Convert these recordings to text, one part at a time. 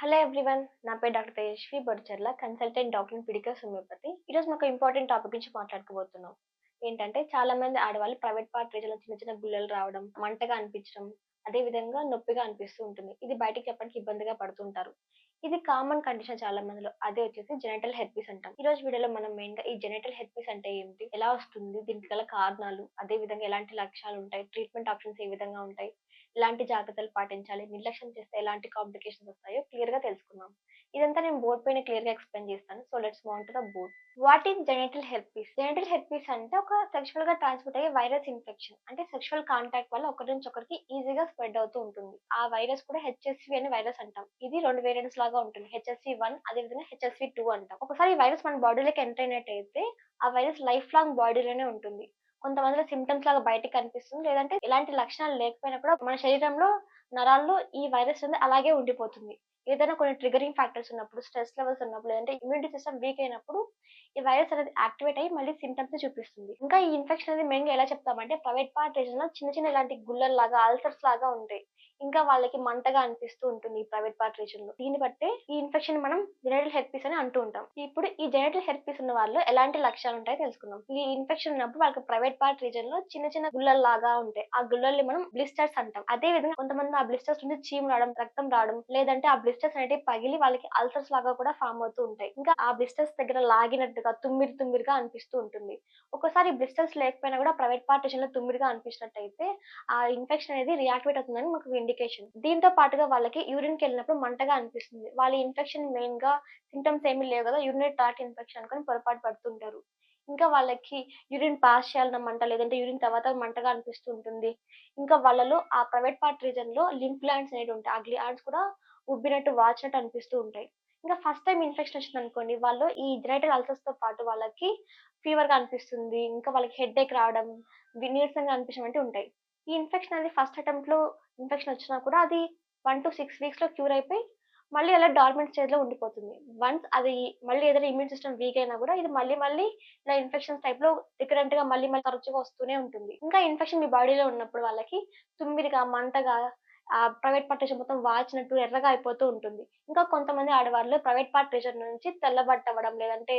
Hello everyone నా పేరు doctor Tejaswi Bodcharla consultant doctor Fidicus homeopathy ఈరోజు మాకు ఇంపార్టెంట్ టాపిక్ గురించి మాట్లాడుకోబోతున్నాం. ఏంటంటే చాలా మంది ఆడవాళ్ళు ప్రైవేట్ పార్ట్ రీజన్లో చిన్న చిన్న గుల్లలు రావడం మంటగా అనిపించడం అదే విధంగా నొప్పిగా అనిపిస్తూ ఉంటుంది. ఇది బయటకు చెప్పడానికి ఇబ్బందిగా పడుతుంటారు ఇది కామన్ కండిషన్ చాలా మందిలో. అదే వచ్చేసి జెనటల్ హెర్పీస్ అంటాం. ఈ రోజు వీడియోలో మనం మెయిన్గా ఈ జెనటల్ హెర్పీస్ అంటే ఏంటి ఎలా వస్తుంది దీనికి గల కారణాలు అదే విధంగా ఎలాంటి లక్ష్యాలు ఉంటాయి ట్రీట్మెంట్ ఆప్షన్స్ ఏ విధంగా ఉంటాయి ఎలాంటి జాగ్రత్తలు పాటించాలి? నిర్లక్ష్యం చేస్తే ఎలాంటి కాంప్లికేషన్స్ వస్తాయో క్లియర్గా తెలుసుకుందాం. ఇదంతా నేను బోర్డ్ పైన క్లియర్గా ఎక్స్ప్లెయిన్ చేస్తాను. So let's mount to the board what is genital herpes genital herpes అంటే ఒక సెక్షువల్గా ట్రాన్స్మిట్ అయ్యే వైరస్ ఇన్ఫెక్షన్ అంటే సెక్షువల్ కాంటాక్ట్ వల్ల ఒకరి నుంచి ఒకరికి ఈజీగా స్ప్రెడ్ అవుతూ ఉంటుంది. ఆ వైరస్ కూడా హెచ్ఎస్వి అనే వైరస్ అంటాం. ఇది రెండు వేరియంట్స్ లాగా ఉంటుంది. హెచ్ఎస్వి వన్ అదే విధంగా హెచ్ఎస్వి టూ అంటాం. ఒకసారి ఈ వైరస్ మన బాడీలోకి ఎంటర్ అయినట్టయితే ఆ వైరస్ లైఫ్ లాంగ్ బాడీలోనే ఉంటుంది. కొంతమందిలో సిమ్టమ్స్ లాగా బయటకు కనిపిస్తుంది. లేదంటే ఇలాంటి లక్షణాలు లేకపోయినా కూడా మన శరీరంలో నరాల్లో ఈ వైరస్ అనేది అలాగే ఉండిపోతుంది. ఏదైనా కొన్ని ట్రిగరింగ్ ఫ్యాక్టర్స్ ఉన్నప్పుడు స్ట్రెస్ లెవెల్స్ ఉన్నప్పుడు లేదంటే ఇమ్యూనిటీ సిస్టమ్ వీక్ అయినప్పుడు ఈ వైరస్ అనేది యాక్టివేట్ అయ్యి మళ్ళీ సిమ్టమ్స్ చూపిస్తుంది. ఇంకా ఈ ఇన్ఫెక్షన్ అనేది మెయిన్గా ఎలా చెప్తామంటే ప్రైవేట్ పార్ట్ రీజన్లో చిన్న చిన్న ఇలాంటి గుల్లల లాగా అల్సర్స్ లాగా ఉంటాయి. ఇంకా వాళ్ళకి మంటగా అనిపిస్తూ ఉంటుంది ఈ ప్రైవేట్ పార్ట్ రీజన్లో. దీన్ని బట్టే ఈ ఇన్ఫెక్షన్ మనం జెనటల్ హెర్పీస్ అని అంటూ ఉంటాం. ఇప్పుడు ఈ జెనటల్ హెర్పీస్ ఉన్న వాళ్ళు ఎలాంటి లక్షణాలు ఉంటాయో తెలుసుకుందాం. ఈ ఇన్ఫెక్షన్ ఉన్నప్పుడు వాళ్ళకి ప్రైవేట్ పార్ట్ రీజన్లో చిన్న చిన్న గుల్లల లాగా ఉంటాయి. ఆ గుల్లల్ని మనం బ్లిస్టర్స్ అంటాం. అదే విధంగా కొంతమంది ఆ బ్లిస్టర్స్ నుంచి చీము రావడం రక్తం రావడం లేదంటే ఆ బ్లిస్టర్స్ అనేవి పగిలి వాళ్ళకి అల్సర్స్ లాగా కూడా ఫామ్ అవుతూ ఉంటాయి. ఇంకా ఆ బ్లిస్టర్స్ దగ్గర లాగినట్టు లాగినట్టుగా తుమ్మిరి తుమ్మిరిగా అనిపిస్తూ ఉంటుంది. ఒకసారి బ్లిస్టర్స్ లేకపోయినా కూడా ప్రైవేట్ పార్టీషన్లో తుమ్మిరిగా అనిపించినట్టయితే ఆ ఇన్ఫెక్షన్ అనేది రియాక్టివేట్ అవుతుందని మాకు ఇండికేషన్. దీంతో పాటుగా వాళ్ళకి యూరిన్కి వెళ్ళినప్పుడు మంటగా అనిపిస్తుంది. వాళ్ళ ఇన్ఫెక్షన్ మెయిన్గా సింటమ్స్ ఏమీ లేవు కదా యూరినరీ ట్రాక్ ఇన్ఫెక్షన్ అనుకుని పొరపాటు పడుతుంటారు. ఇంకా వాళ్ళకి యూరిన్ పాస్ చేయాలన్న మంట లేదంటే యూరిన్ తర్వాత మంటగా అనిపిస్తూ ఉంటుంది. ఇంకా వాళ్ళలో ఆ ప్రైవేట్ పార్ట్ రీజన్లో లింప్ గ్లాండ్స్ అనేవి ఉంటాయి. ఆ గ్లాండ్స్ కూడా ఉబ్బినట్టు వాచినట్టు అనిపిస్తూ ఉంటాయి. ఇంకా ఫస్ట్ టైం ఇన్ఫెక్షన్ వచ్చింది అనుకోండి వాళ్ళు ఈ జెనైటల్ అల్సర్స్తో పాటు వాళ్ళకి ఫీవర్గా అనిపిస్తుంది ఇంకా వాళ్ళకి హెడ్ ఏక్ రావడం వి- నీరసంగా అనిపించడం అంటే ఉంటాయి. ఈ ఇన్ఫెక్షన్ అనేది ఫస్ట్ అటెంప్ట్లో ఇన్ఫెక్షన్ వచ్చినా కూడా అది వన్ టు సిక్స్ వీక్స్లో క్యూర్ అయిపోయి మళ్ళీ అలా డార్మెంట్ స్టేజ్లో ఉండిపోతుంది. వన్స్ అది మళ్ళీ ఏదైనా ఇమ్యూన్ సిస్టమ్ వీక్ అయినా కూడా ఇది మళ్ళీ మళ్ళీ ఇలా ఇన్ఫెక్షన్స్ టైప్లో రికరెంట్గా మళ్ళీ మళ్ళీ తరచుగా వస్తూనే ఉంటుంది. ఇంకా ఇన్ఫెక్షన్ మీ బాడీలో ఉన్నప్పుడు వాళ్ళకి తుమ్మిరిగా మంటగా ఆ ప్రైవేట్ పార్ట్ రీజన్ మొత్తం వాచినట్టు ఎర్రగా అయిపోతూ ఉంటుంది. ఇంకా కొంతమంది ఆడవాళ్ళు ప్రైవేట్ పార్ట్ రీజన్ నుంచి తెల్లబట్ట అవ్వడం లేదంటే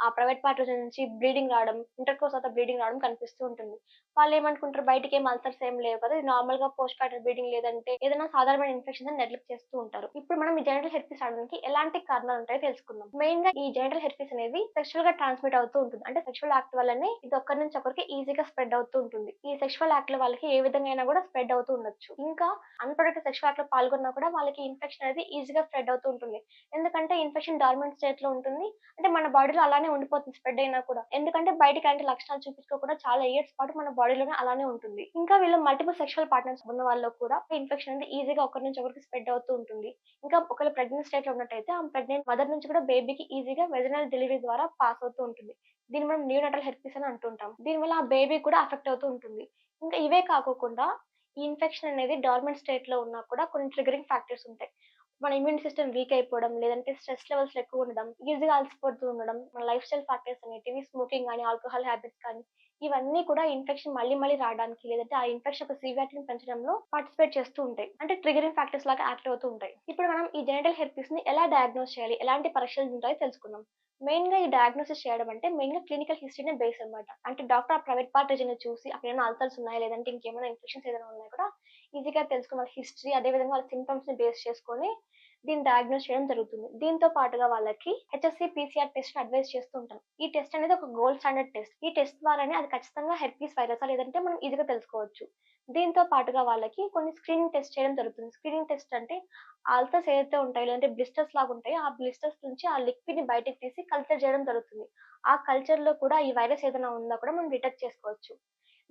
ఆ ప్రైవేట్ పార్ట్ రీజన్ నుంచి బ్లీడింగ్ రావడం ఇంటర్ కోర్స్ తర్వాత బ్లీడింగ్ రావడం కనిపిస్తూ ఉంటుంది. వాళ్ళు ఏమనుకుంటారు? బయటికి ఏం అల్సర్స్ ఏం లేవు కదా ఇది నార్మల్గా పోస్ట్ పార్టల్ బ్లీడింగ్ లేదంటే ఏదైనా సాధారణమైన ఇన్ఫెక్షన్ అని నెగ్లెక్ట్ చేస్తూ ఉంటారు. ఇప్పుడు మనం ఈ జెనటల్ హెర్పీస్ రావడానికి ఎలాంటి కారణాలు ఉంటాయో తెలుసుకుందాం. మెయిన్గా ఈ జెనటల్ హెర్పీస్ అనేది సెక్షువల్గా ట్రాన్స్మిట్ అవుతూ ఉంటుంది. అంటే సెక్షువల్ యాక్ట్ వల్లనే ఇది ఒక్కరి నుంచి ఒకరికి ఈజీగా స్ప్రెడ్ అవుతూ ఉంటుంది. ఈ సెక్షువల్ యాక్ట్ వాళ్ళకి ఏ విధంగా అయినా కూడా స్ప్రెడ్ అవుతూ ఉండొచ్చు. ఇంకా అన్ప్రొటెక్టెడ్ సెక్షువల్ యాక్ట్లో పాల్గొన్నా కూడా వాళ్ళకి ఇన్ఫెక్షన్ అనేది ఈజీగా స్ప్రెడ్ అవుతూ ఉంటుంది. ఎందుకంటే ఇన్ఫెక్షన్ డార్మెంట్ స్టేట్లో ఉంటుంది. అంటే మన బాడీలో అలానే ఉండిపోతుంది స్ప్రెడ్ అయినా కూడా. ఎందుకంటే బయటకి అంటే లక్షణాలు చూపించుకోకుండా చాలా ఇయర్స్ పాటు మన బాడీలోనే అలానే ఉంటుంది. ఇంకా వీళ్ళు మల్టిపుల్ సెక్షువల్ పార్ట్నర్స్ ఉన్న వాళ్ళలో కూడా ఇన్ఫెక్షన్ అనేది ఈజీగా ఒకరి నుంచి ఒకరికి స్ప్రెడ్ అవుతూ ఉంటుంది. ఇంకా ఒకవేళ ప్రెగ్నెంట్ స్టేట్లో ఉన్నట్టయితే ఆ ప్రెగ్నెంట్ మదర్ నుంచి కూడా బేబీకి ఈజీగా వెజనల్ డెలివరీ ద్వారా పాస్ అవుతూ ఉంటుంది. దీన్ని మనం న్యూనటల్ హెర్పీస్ అని అంటుంటాం. దీనివల్ల ఆ బేబీ కూడా అఫెక్ట్ అవుతూ ఉంటుంది. ఇంకా ఇవే కాకుండా ఈ ఇన్ఫెక్షన్ అనేది డార్మెంట్ స్టేట్లో ఉన్నా కూడా కొన్ని ట్రిగరింగ్ ఫ్యాక్టర్స్ ఉంటాయి. మన ఇమ్యూన్ సిస్టమ్ వీక్ అయిపోవడం లేదంటే స్ట్రెస్ లెవెల్స్ ఎక్కువ ఉండడం ఈజీగా అలసిపోతూ ఉండడం మన లైఫ్ స్టైల్ ఫ్యాక్టర్స్ అనేటివి స్మోకింగ్ కానీ ఆల్కహాల్ హ్యాబిట్స్ కానీ ఇవన్నీ కూడా ఇన్ఫెక్షన్ మళ్ళీ మళ్ళీ రావడానికి లేదంటే ఆ ఇన్ఫెక్షన్ యొక్క సివియారిటీని పెంచడంలో పార్టిసిపేట్ చేస్తూ ఉంటాయి. అంటే ట్రిగరింగ్ ఫ్యాక్టర్స్ లాగా యాక్ట్ అవుతూ ఉంటాయి. ఇప్పుడు మనం ఈ జెనటల్ హెర్పీస్ని ఎలా డయాగ్నోస్ చేయాలి? ఎలాంటి పరీక్షలు ఉంటాయో తెలుసుకుందాం. మెయిన్గా ఈ డయాగ్నోసిస్ చేయడం అంటే మెయిన్గా క్లినికల్ హిస్టరీనే బేస్ అన్నమాట. అంటే డాక్టర్ ఆ ప్రైవేట్ పార్ట్ రీజన్ చూసి అక్కడ ఏమైనా అల్సర్స్ ఉన్నాయా? లేదంటే ఇంకేమైనా ఇన్ఫెక్షన్స్ ఏదైనా ఉన్నాయా కూడా ఈజీగా తెలుసుకుని వాళ్ళ హిస్టరీ అదేవిధంగా వాళ్ళ సింటమ్స్ని బేస్ చేసుకొని దీన్ని డయాగ్నోస్ చేయడం జరుగుతుంది. దీంతో పాటుగా వాళ్ళకి హెచ్ఎస్సి పీసీఆర్ టెస్ట్ అడ్వైస్ చేస్తూ ఉంటాం. ఈ టెస్ట్ అనేది ఒక గోల్డ్ స్టాండర్డ్ టెస్ట్ ఈ టెస్ట్ ద్వారానే అది ఖచ్చితంగా హెర్పీస్ వైరస్ లేదంటే మనం ఈజీగా తెలుసుకోవచ్చు. దీంతో పాటుగా వాళ్ళకి కొన్ని స్క్రీనింగ్ టెస్ట్ చేయడం జరుగుతుంది. స్క్రీనింగ్ టెస్ట్ అంటే ఆల్సర్స్ ఏదైతే ఉంటాయో లేదంటే బ్లిస్టర్స్ లాగా ఉంటాయో ఆ బ్లిస్టర్స్ నుంచి ఆ లిక్విడ్ని బయటకు తీసి కల్చర్ చేయడం జరుగుతుంది. ఆ కల్చర్లో కూడా ఈ వైరస్ ఏదైనా ఉందా కూడా మనం డిటెక్ట్ చేసుకోవచ్చు.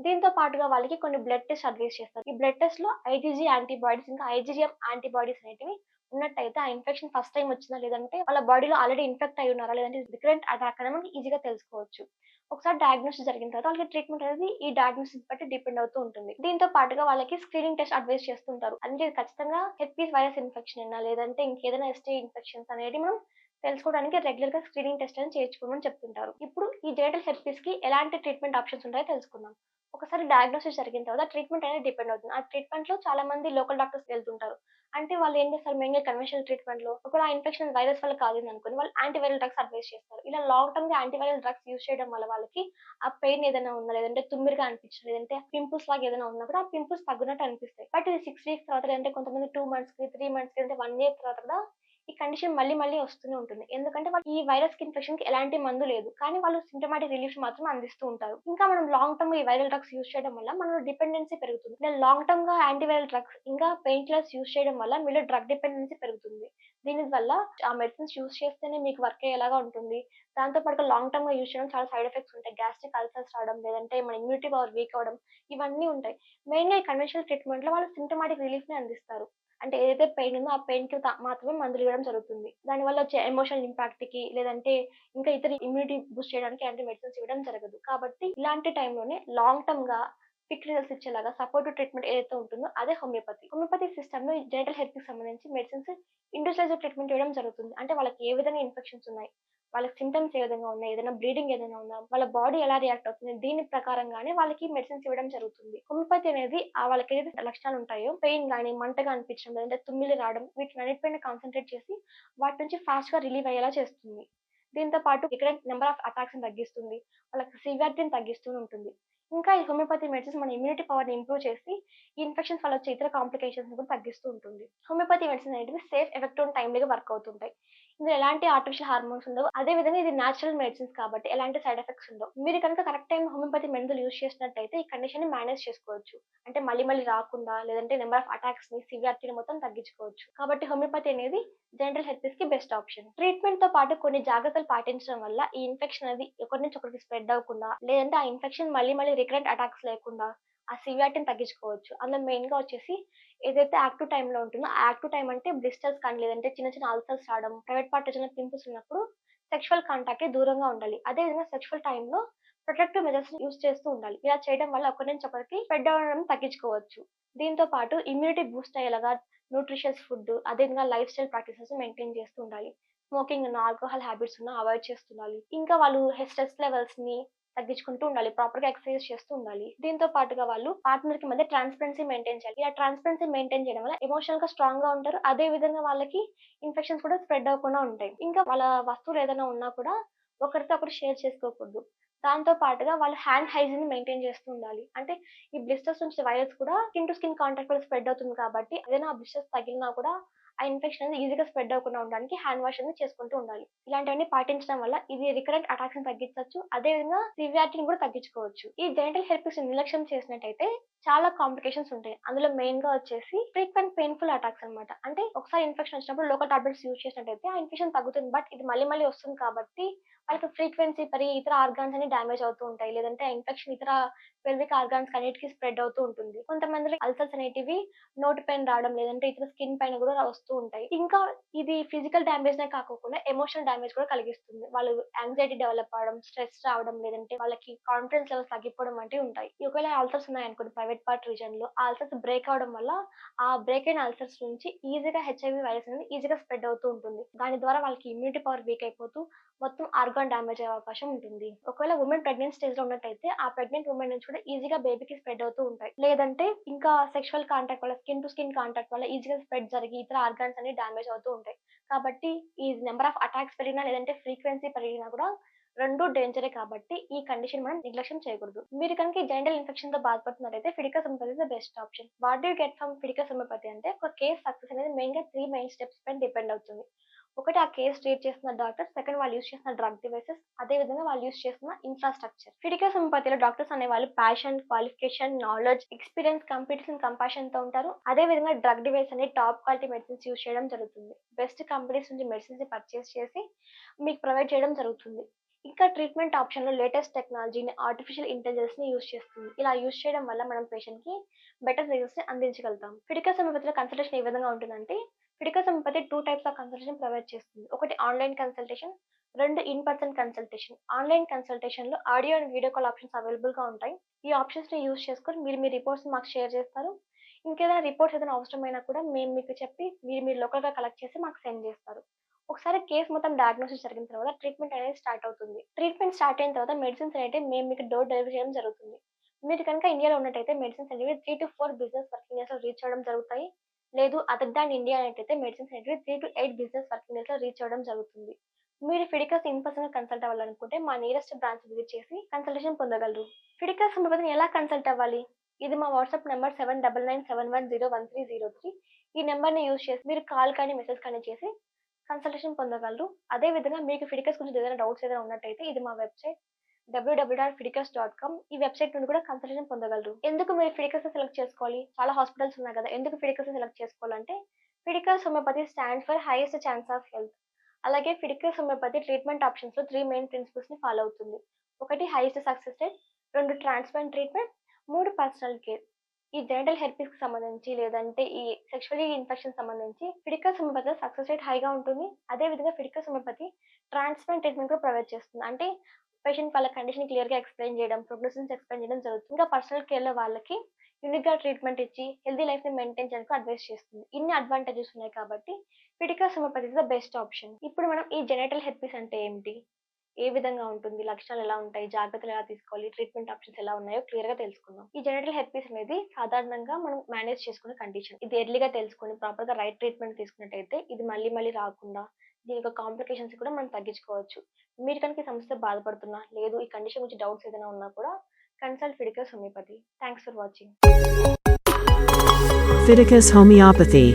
దీంతో పాటుగా వాళ్ళకి కొన్ని బ్లడ్ టెస్ట్ అడ్వైస్ చేస్తారు. ఈ బ్లడ్ టెస్ట్లో ఐజీజీ యాంటీబాడీస్ ఇంకా ఐజీజీఎం యాంటీబాడీస్ అనేటివి ఉన్నట్టయితే ఆ ఇన్ఫెక్షన్ ఫస్ట్ టైం వచ్చిందా లేదంటే వాళ్ళ బాడీలో ఆల్రెడీ ఇన్ఫెక్ట్ అయి ఉన్నారా లేదంటే రికరెంట్ అటాక్ అనేది మనకి ఈజీగా తెలుసుకోవచ్చు. ఒకసారి డయాగ్నోసిస్ జరిగిన తర్వాత వాళ్ళకి ట్రీట్మెంట్ అనేది ఈ డయాగ్నోసిస్ బట్టి డిపెండ్ అవుతూ ఉంటుంది. దీంతో పాటుగా వాళ్ళకి స్క్రీనింగ్ టెస్ట్ అడ్వైస్ చేస్తుంటారు. అంటే ఖచ్చితంగా హెచ్పీస్ వైరస్ ఇన్ఫెక్షన్ అయినా లేదంటే ఇంకేదైనా ఎస్టీ ఇన్ఫెక్షన్స్ అనేది మనం తెలుసుకోవడానికి రెగ్యులర్గా స్క్రీనింగ్ టెస్ట్ అని చేయించుకోమని చెప్తుంటారు. ఇప్పుడు ఈ జెనిటల్ హెర్పీస్‌కి ఎలాంటి ట్రీట్మెంట్ ఆప్షన్స్ ఉంటాయో తెలుసుకుందాం. ఒకసారి డయాగ్నోసిస్ జరిగిన తర్వాత ట్రీట్మెంట్ అనేది డిపెండ్ అవుతుంది. ఆ ట్రీట్మెంట్లో చాలా మంది లోకల్ డాక్టర్స్ వెళ్తుంటారు. అంటే వాళ్ళు ఏం చేస్తారు మెయిన్‌గా కన్వెన్షనల్ ట్రీట్మెంట్‌లో ఒకవేళ ఇన్ఫెక్షన్ వైరస్ వల్ల కాలిందనుకోండి వాళ్ళు యాంటీవైరల్ డ్రగ్స్ అడ్వైస్ చేస్తారు. ఇలా లాంగ్ టర్మ్‌గా యాంటీవైరల్ డ్రగ్స్ యూజ్ చేయడం వల్ల వాళ్ళకి ఆ పెయిన్ ఏదైనా ఉన్నా లేదంటే తుమ్మిరిగా అనిపించడం లేదంటే పింపుల్స్ లాగా ఏదైనా ఉన్నా కూడా ఆ పింపుల్స్ తగ్గినట్టు అనిపిస్తాయి. బట్ ఇది సిక్స్ వీక్స్ తర్వాత లేదంటే కొంతమంది టూ మంత్స్కి త్రీ మంత్స్కి అంటే వన్ ఇయర్ తర్వాత కూడా ఈ కండిషన్ మళ్ళీ మళ్ళీ వస్తూనే ఉంటుంది. ఎందుకంటే వాళ్ళు ఈ వైరస్ ఇన్ఫెక్షన్కి ఎలాంటి మందు లేదు. కానీ వాళ్ళు సింటమాటిక్ రిలీఫ్ మాత్రం అందిస్తూ ఉంటారు. ఇంకా మనం లాంగ్ టర్మ్ ఈ వైరల్ డ్రగ్స్ యూస్ చేయడం వల్ల మన డిపెండెన్సీ పెరుగుతుంది. నేను లాంగ్ టర్మ్‌గా యాంటీవైరల్ డ్రగ్స్ ఇంకా పెయిన్ కిల్లర్స్ యూస్ చేయడం వల్ల మీలో డ్రగ్ డిపెండెన్సీ పెరుగుతుంది. దీని వల్ల ఆ మెడిసిన్స్ యూస్ చేస్తేనే మీకు వర్క్ అయ్యేలాగా ఉంటుంది. దాంతో పాటుగా లాంగ్ టర్మ్గా యూజ్ చేయడం చాలా సైడ్ ఎఫెక్ట్స్ ఉంటాయి. గ్యాస్ట్రిక్ అల్సర్స్ రావడం లేదంటే మన ఇమ్యూనిటీ పవర్ వీక్ అవ్వడం ఇవన్నీ ఉంటాయి. మెయిన్‌గా ఈ కన్వెన్షనల్ ట్రీట్మెంట్‌లో వాళ్ళు సింథమాటిక్ రిలీఫ్ని అందిస్తారు. అంటే ఏదైతే పెయిన్ ఉందో ఆ పెయిన్‌కి త మాత్రమే మందులు ఇవ్వడం జరుగుతుంది. దానివల్ల వచ్చే ఎమోషనల్ ఇంపాక్ట్‌కి లేదంటే ఇంకా ఇతర ఇమ్యూనిటీ బూస్ట్ చేయడానికి యాంటీ మెడిసిన్స్ ఇవ్వడం జరగదు. కాబట్టి ఇలాంటి టైంలోనే లాంగ్ టర్మ్‌గా పిక్ రిజల్ట్స్ ఇచ్చేలాగా సపోర్టివ్ ట్రీట్మెంట్ ఏదైతే ఉంటుందో అదే హోమియోపతి. హోమియోపతి సిస్టమ్‌లో ఈ హెల్త్కి సంబంధించి మెడిసిన్స్ ఇండివిడ్యువలైజ్డ్ ట్రీట్మెంట్ ఇవ్వడం జరుగుతుంది. అంటే వాళ్ళకి ఏ విధంగా ఇన్ఫెక్షన్స్ ఉన్నాయి, వాళ్ళకి సిమ్టమ్స్ ఏ విధంగా ఉన్నాయి, ఏదైనా బ్లీడింగ్ ఏదైనా ఉందా, వాళ్ళ బాడీ ఎలా రియాక్ట్ అవుతుంది దీని ప్రకారంగానే వాళ్ళకి మెడిసిన్స్ ఇవ్వడం జరుగుతుంది. హోమియోపతి అనేది వాళ్ళకి ఏదైతే లక్షణాలు ఉంటాయో పెయిన్ కానీ మంటగా అనిపించడం లేదంటే తుమ్మిలి రావడం వీటిని అన్నిటిపైన కాన్సన్ట్రేట్ చేసి వాటి నుంచి ఫాస్ట్గా రిలీవ్ అయ్యేలా చేస్తుంది. దీంతో పాటు రికరెంట్ నెంబర్ ఆఫ్ అటాక్స్ తగ్గిస్తుంది. వాళ్ళకి సివియారిటీని తగ్గిస్తూ ఉంటుంది. ఇంకా ఈ హోమియోపతి మెడిసిన్స్ మన ఇమ్యూనిటీ పవర్‌ని ఇంప్రూవ్ చేసి ఈ ఇన్ఫెక్షన్స్ వల్ల వచ్చే ఇతర కాంప్లికేషన్స్ కూడా తగ్గిస్తూ ఉంటుంది. హోమియోపతి మెడిసిన్ అనేటివి సేఫ్, ఎఫెక్ట్ ఉన్న టైమ్‌లీగా వర్క్ అవుతుంటాయి. ఇందులో ఎలాంటి ఆర్టిఫిషియల్ హార్మోన్స్ ఉండవు. అదే విధంగా ఇది నేచురల్ మెడిసిన్స్ కాబట్టి ఎలాంటి సైడ్ ఎఫెక్ట్స్ ఉండవు. మీరు కనుక కరెక్ట్ టైం హోమియోపతి మందులు యూజ్ చేసినట్టయితే ఈ కండిషన్ని మేనేజ్ చేసుకోవచ్చు. అంటే మళ్ళీ మళ్ళీ రాకుండా లేదంటే నెంబర్ ఆఫ్ అటాక్స్ని సివియారిటీని మొత్తం తగ్గించుకోవచ్చు. కాబట్టి హోమియోపతి అనేది జనరల్ జెనిటల్ హెర్పీస్‌కి బెస్ట్ ఆప్షన్. ట్రీట్మెంట్తో పాటు కొన్ని జాగ్రత్తలు పాటించడం వల్ల ఈ ఇన్ఫెక్షన్ అనేది ఒకరి నుంచి ఒకరికి స్ప్రెడ్ అవ్వకుండా లేదంటే ఆ ఇన్ఫెక్షన్ మళ్ళీ మళ్ళీ రికరెంట్ అటాక్స్ లేకుండా ఆ సివియాటిని తగ్గించుకోవచ్చు. అందులో మెయిన్‌గా వచ్చేసి ఏదైతే యాక్టివ్ టైంలో ఉంటుందో ఆ యాక్టివ్ టైం అంటే బ్లిస్టర్స్ కానీ లేదంటే చిన్న చిన్న అల్సర్స్ రావడం, ప్రైవేట్ పార్ట్ చిన్న పింపుల్స్ ఉన్నప్పుడు సెక్షువల్ కాంటాక్ట్ దూరంగా ఉండాలి. అదే విధంగా సెక్షువల్ టైంలో ప్రొటెక్టివ్ మెజర్స్ యూజ్ చేస్తూ ఉండాలి. ఇలా చేయడం వల్ల ఒకరి నుంచి ఒకరికి స్ప్రెడ్ అవ్వడం తగ్గించుకోవచ్చు. దీంతో పాటు ఇమ్యూనిటీ బూస్ట్ అయ్యేలాగా న్యూట్రిషియస్ ఫుడ్ అదే విధంగా లైఫ్ స్టైల్ ప్రాక్టీసెస్ మెయింటైన్ చేస్తూ ఉండాలి. స్మోకింగ్ ఉన్న, ఆల్కహాల్ హ్యాబిట్స్ ఉన్న అవాయిడ్ చేస్తుండాలి. ఇంకా వాళ్ళు స్ట్రెస్ లెవెల్స్ని తగ్గించుకుంటూ ఉండాలి. ప్రాపర్గా ఎక్సర్సైజ్ చేస్తూ ఉండాలి. దీంతో పాటుగా వాళ్ళు పార్ట్నర్కి మధ్య ట్రాన్స్‌పరెన్సీ మెయింటైన్ చేయాలి. ఇలా ట్రాన్స్‌పరెన్సీ మెయింటైన్ చేయడం వల్ల ఎమోషనల్‌గా స్ట్రాంగ్‌గా ఉంటారు. అదే విధంగా వాళ్ళకి ఇన్ఫెక్షన్స్ కూడా స్ప్రెడ్ అవ్వకుండా ఉంటాయి. ఇంకా వాళ్ళ వస్తువులు ఏదైనా ఉన్నా కూడా ఒకరితో ఒకరు షేర్ చేసుకోకూడదు. దాంతో పాటుగా వాళ్ళు హ్యాండ్ హైజీన్ మెయింటైన్ చేస్తూ ఉండాలి. అంటే ఈ బ్లిస్టర్స్ నుంచి వైరస్ కూడా స్కిన్ టు స్కిన్ కాంటాక్ట్ వల్ల స్ప్రెడ్ అవుతుంది కాబట్టి ఏదైనా బ్లిస్టర్స్ తగిలినా కూడా ఆ ఇన్ఫెక్షన్ అనేది ఈజీగా స్ప్రెడ్ అవ్వకుండా ఉండడానికి హ్యాండ్ వాష్ అనేది చేసుకుంటూ ఉండాలి. ఇలాంటివన్నీ పాటించడం వల్ల ఇది రికరెంట్ అటాక్స్‌ని తగ్గించవచ్చు అదే విధంగా సివియారిటీని కూడా తగ్గించుకోవచ్చు. ఈ జెనిటల్ హెర్పీస్‌ని నిర్లక్ష్యం చేసినట్టయితే చాలా కాంప్లికేషన్స్ ఉంటాయి. అందులో మెయిన్గా వచ్చేసి ఫ్రీక్వెంట్ పెయిన్‌ఫుల్ అటాక్స్ అన్నమాట. అంటే ఒకసారి ఇన్ఫెక్షన్ వచ్చినప్పుడు లోకల్ టాబ్లెట్స్ యూజ్ చేసినట్టయితే ఆ ఇన్ఫెక్షన్ తగ్గుతుంది. బట్ ఇది మళ్ళీ మళ్ళీ వస్తుంది కాబట్టి వాళ్ళకి ఫ్రీక్వెన్సీ పెరిగి ఇతర ఆర్గాన్స్ అన్ని డ్యామేజ్ అవుతూ ఉంటాయి. లేదంటే ఇన్ఫెక్షన్ ఇతర పెల్విక్ ఆర్గాన్స్ అన్నిటికి స్ప్రెడ్ అవుతూ ఉంటుంది. కొంతమందికి అల్సర్స్ అనేటివి నోటి పైన రావడం లేదంటే ఇతర స్కిన్ పైన కూడా వస్తూ ఉంటాయి. ఇంకా ఇది ఫిజికల్ డ్యామేజ్‌నే కాకుండా ఎమోషనల్ డ్యామేజ్ కూడా కలిగిస్తుంది. వాళ్ళు యాంగ్జైటీ డెవలప్ అవ్వడం, స్ట్రెస్ రావడం లేదంటే వాళ్ళకి కాన్ఫిడెన్స్ లెవెల్స్ తగ్గిపోవడం వంటివి ఉంటాయి. ఒకవేళ ఆల్సర్స్ ఉన్నాయనుకోండి ప్రైవేట్ పార్ట్ రీజన్లో ఆల్సర్స్ బ్రేక్ అవ్వడం వల్ల ఆ బ్రేక్ అయిన అల్సర్స్ నుంచి ఈజీగా హెచ్ఐవి వైరస్ అనేది ఈజీగా స్ప్రెడ్ అవుతూ ఉంటుంది. దాని ద్వారా వాళ్ళకి ఇమ్యూనిటీ పవర్ వీక్ అయిపోతూ మొత్తం ఆర్గాన్ డ్యామేజ్ అయ్యే అవకాశం ఉంటుంది. ఒకవేళ ఉమెన్ ప్రెగ్నెంట్ స్టేజ్‌లో ఉన్నట్టయితే ఆ ప్రెగ్నెంట్ ఉమెన్ నుంచి కూడా ఈజీగా బేబీకి స్ప్రెడ్ అవుతూ ఉంటాయి. లేదంటే ఇంకా సెక్షువల్ కాంటాక్ట్ వల్ల స్కిన్ టు స్కిన్ కాంటాక్ట్ వల్ల ఈజీగా స్ప్రెడ్ జరిగి ఇతర ఆర్గాన్స్ అన్ని డ్యామేజ్ అవుతూ ఉంటాయి. కాబట్టి ఈ నెంబర్ ఆఫ్ అటాక్స్ పెరిగినా లేదంటే ఫ్రీక్వెన్సీ పెరిగినా కూడా రెండు డేంజరే కాబట్టి ఈ కండిషన్ మనం నిర్లక్ష్యం చేయకూడదు. మీరు కనుక ఈ ఇన్ఫెక్షన్తో బాధపడుతున్నట్టయితే Fidicus homeopathy the best option. What do you get from Fidicus homeopathy అంటే ఒక కేస్ సక్సెస్ అనేది మెయిన్‌గా త్రీ మెయిన్ స్టెప్స్ పైన డిపెండ్ అవుతుంది. ఒకటి ఆ కేస్ ట్రీట్ చేస్తున్న డాక్టర్, సెకండ్ వాళ్ళు యూజ్ చేస్తున్న డ్రగ్ డివైసెస్, అదే విధంగా వాళ్ళు యూజ్ చేస్తున్న ఇన్‌ఫ్రాస్ట్రక్చర్. ఫిడికల్ హోమియోపతిలో డాక్టర్స్ అనే వాళ్ళు passion, qualification, knowledge, experience, competition, కంపాషన్‌తో ఉంటారు. అదే విధంగా డ్రగ్ డివైస్ అనే టాప్ క్వాలిటీ మెడిసిన్స్ యూజ్ చేయడం జరుగుతుంది. బెస్ట్ కంపెనీస్ నుంచి మెడిసిన్స్ని పర్చేస్ చేసి మీకు ప్రొవైడ్ చేయడం జరుగుతుంది. ఇంకా ట్రీట్మెంట్ ఆప్షన్‌లో లేటెస్ట్ టెక్నాలజీని, ఆర్టిఫిషియల్ ఇంటెలిజెన్స్‌ని యూజ్ చేస్తుంది. ఇలా యూజ్ చేయడం వల్ల మనం పేషెంట్‌కి బెటర్ రిజల్ట్స్‌ని అందించగలుగుతాం. ఫిడికల్ హోమియోపతిలో కన్సల్టేషన్ ఏ విధంగా ఉంటుందంటే Fidicus homeopathy 2 types of consultation provide చేస్తుంది. ఒకటి ఆన్‌లైన్ కన్సల్టేషన్, రెండు in person consultation. Online కన్సల్టేషన్లో audio and video call options అవైలబుల్గా ఉంటాయి. ఈ ఆప్షన్స్ని యూజ్ చేసుకొని మీరు మీ రిపోర్ట్స్ మాకు షేర్ చేస్తారు. ఇంకేదైనా రిపోర్ట్స్ ఏదైనా అవసరమైనా కూడా మేము మీకు చెప్పి మీరు మీరు లోకల్‌గా కలెక్ట్ చేసి మాకు సెండ్ చేస్తారు. ఒకసారి కేసు మొత్తం డయాగ్నోసిస్ జరిగిన తర్వాత ట్రీట్మెంట్ అనేది స్టార్ట్ అవుతుంది ట్రీట్మెంట్ స్టార్ట్ అయిన తర్వాత మెడిసిన్స్ అనేవి మేము మీకు డోర్ డెలివరీ చేయడం జరుగుతుంది మీరు కనుక ఇండియాలో ఉన్నట్టయితే మెడిసిన్స్ అనేవి three to four business working డేస్లో రీచ్ అవ్వడం జరుగుతాయి లేదు other than India అనేటైతే medicines center three to eight business working డేస్లో రీచ్ అవ్వడం జరుగుతుంది. మీరు ఫిడికస్ ఇన్ పర్సన్ కన్సల్ట్ అవ్వాలనుకుంటే మా నియరెస్ట్ బ్రాంచ్ విజిట్ చేసి కన్సల్టేషన్ పొందగలరు. ఫిడికస్ హోమియోపతిని ఎలా కన్సల్ట్ అవ్వాలి? ఇది మా WhatsApp number seven double nine seven one zero one three zero three. ఈ నెంబర్ని యూజ్ చేసి మీరు కాల్ కానీ మెసేజ్ కానీ చేసి కన్సల్టేషన్ పొందగలరు. అదే విధంగా మీకు ఫిడికస్ గురించి ఏదైనా డౌట్స్ ఏదైనా ఉన్నట్టయితే ఇది మా website. W W dot Fidicus dot com ఈ వెబ్సైట్ నుండి కూడా కన్సల్టేషన్ పొందగలరు. ఎందుకు మీరు ఫిడికస్ సెలెక్ట్ చేసుకోవాలి? చాలా హాస్పిటల్స్ ఉన్నాయి కదా ఎందుకు ఫిడికస్ సెలెక్ట్ చేసుకోవాలంటే Fidicus homeopathy stand for highest chance of health అలాగే ఫిడికస్ హోమియోపతి ట్రీట్మెంట్ ఆప్షన్స్లో త్రీ మెయిన్ ప్రిన్సిపల్స్ని ఫాలో అవుతుంది. ఒకటి హైయెస్ట్ సక్సెస్ రేట్ రెండు ట్రాన్స్ప్లాంట్ ట్రీట్మెంట్ మూడు పర్సనల్ కేర్ ఈ జెనటల్ హెర్పీస్కి సంబంధించి లేదంటే ఈ సెక్షువల్లీ ఇన్ఫెక్షన్ సంబంధించి ఫిడికస్ హోమియోపతి సక్సెస్ రేట్ హైగా ఉంటుంది. అదే విధంగా ఫిడికస్ హోమియోపతి ట్రాన్స్ప్లాంట్ ట్రీట్మెంట్ కూడా ప్రొవైడ్ చేస్తుంది. అంటే పేషెంట్ వాళ్ళ కండిషన్ క్లియర్గా ఎక్స్ప్లెయిన్ చేయడం ప్రోగ్నోసిస్ ఎక్స్ప్లెయిన్ చేయడం జరుగుతుంది. ఇంకా పర్సనల్ కేర్లో వాళ్ళకి యూనిక్గా ట్రీట్మెంట్ ఇచ్చి హెల్దీ లైఫ్ని మెయింటైన్ చేయడానికి అడ్వైస్ చేస్తుంది. ఇన్ని అడ్వాంటేజెస్ ఉన్నాయి కాబట్టి Fidicus homeopathy is the best option ఇప్పుడు మనం ఈ జెనటల్ హెర్పీస్ అంటే ఏమిటి ఏ విధంగా ఉంటుంది? లక్షణాలు ఎలా ఉంటాయి? జాగ్రత్తలు ఎలా తీసుకోవాలి? ట్రీట్మెంట్ ఆప్షన్స్ ఎలా ఉన్నాయో క్లియర్గా తెలుసుకుందాం. ఈ జెనటల్ హెర్పీస్ అనేది సాధారణంగా మనం మేనేజ్ చేసుకునే కండిషన్ ఇది ఎర్లీగా తెలుసుకొని ప్రాపర్గా రైట్ ట్రీట్మెంట్ తీసుకున్నట్టయితే ఇది మళ్ళీ మళ్ళీ రాకుండా దీని యొక్క కాంప్లికేషన్స్ కూడా మనం తగ్గించుకోవచ్చు. మీరు కనుక ఈ సమస్య బాధపడుతున్నా లేదు ఈ కండిషన్ గురించి డౌట్స్ ఏదైనా ఉన్నా కూడా consult Fidicus homeopathy thanks for watching Fidicus homeopathy